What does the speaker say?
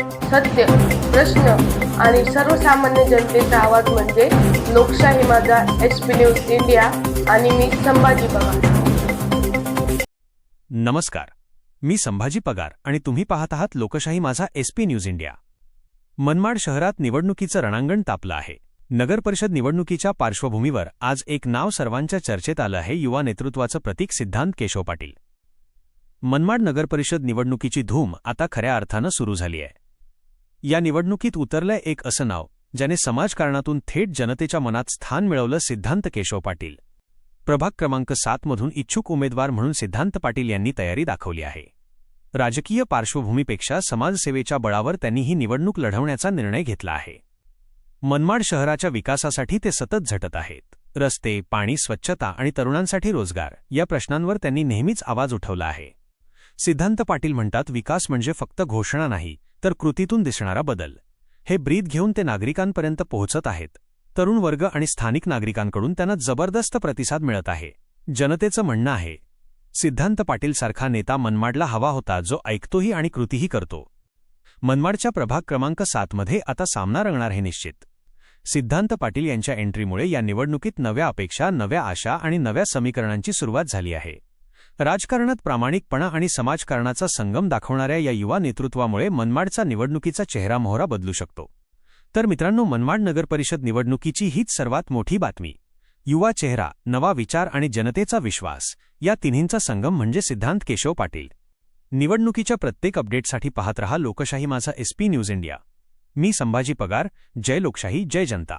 सत्य प्रश्न आणि सर्वसामान्य जनतेचा आवाज म्हणजे लोकशाही माझा एस पी न्यूज इंडिया आणि मी संभाजी पवार. नमस्कार. मी संभाजी पगार आणि तुम्ही पाहत आहात लोकशाही माझा एसपी न्यूज इंडिया. मनमाड शहरात निवडणुकीचं रणांगण तापलं आहे. नगरपरिषद निवडणुकीच्या पार्श्वभूमीवर आज एक नाव सर्वांच्या चर्चेत आलं आहे युवा नेतृत्वाचं प्रतीक सिद्धांत केशव पाटील. मनमाड नगरपरिषद निवडणुकीची धूम आता खऱ्या अर्थानं सुरू झाली आहे. या निवडणुकीत उतरलंय एक असं नाव ज्याने समाजकारणातून थेट जनतेच्या मनात स्थान मिळवलं सिद्धांत केशव पाटील. प्रभाग क्रमांक सातमधून इच्छुक उमेदवार म्हणून सिद्धांत पाटील यांनी तयारी दाखवली आहे. राजकीय पार्श्वभूमीपेक्षा समाजसेवेच्या बळावर त्यांनी ही निवडणूक लढवण्याचा निर्णय घेतला आहे. मनमाड शहराच्या विकासासाठी ते सतत झटत आहेत. रस्ते पाणी स्वच्छता आणि तरुणांसाठी रोजगार या प्रश्नांवर त्यांनी नेहमीच आवाज उठवला आहे. सिद्धांत पाटील म्हणतात विकास म्हणजे फक्त घोषणा नाही तर कृतीतून दिसणारा बदल. हे ब्रीद घेऊन ते नागरिकांपर्यंत पोहोचत आहेत. तरुण वर्ग आणि स्थानिक नागरिकांकडून त्यांना जबरदस्त प्रतिसाद मिळत आहे. जनतेचं म्हणणं आहे. सिद्धांत पाटीलसारखा नेता मनमाडला हवा होता जो ऐकतोही आणि कृतीही करतो. मनमाडच्या प्रभाग क्रमांक सातमध्ये आता सामना रंगणार हे निश्चित. सिद्धांत पाटील यांच्या एंट्रीमुळे या निवडणुकीत नव्या अपेक्षा नव्या आशा आणि नव्या समीकरणांची सुरुवात झाली आहे. राजकारणात प्रामाणिकपणा आणि समाजकारणाचा संगम दाखवणाऱ्या या युवा नेतृत्वामुळे मनमाडचा निवडणुकीचा चेहरा मोहरा बदलू शकतो. तर मित्रांनो मनमाड नगरपरिषद निवडणुकीची हीच सर्वात मोठी बातमी. युवा चेहरा नवा विचार आणि जनतेचा विश्वास या तिन्हींचा संगम म्हणजे सिद्धांत केशव पाटील. निवडणुकीच्या प्रत्येक अपडेटसाठी पाहत रहा लोकशाही माझा एसपी न्यूज इंडिया. मी संभाजी पगार जय लोकशाही जय जनता.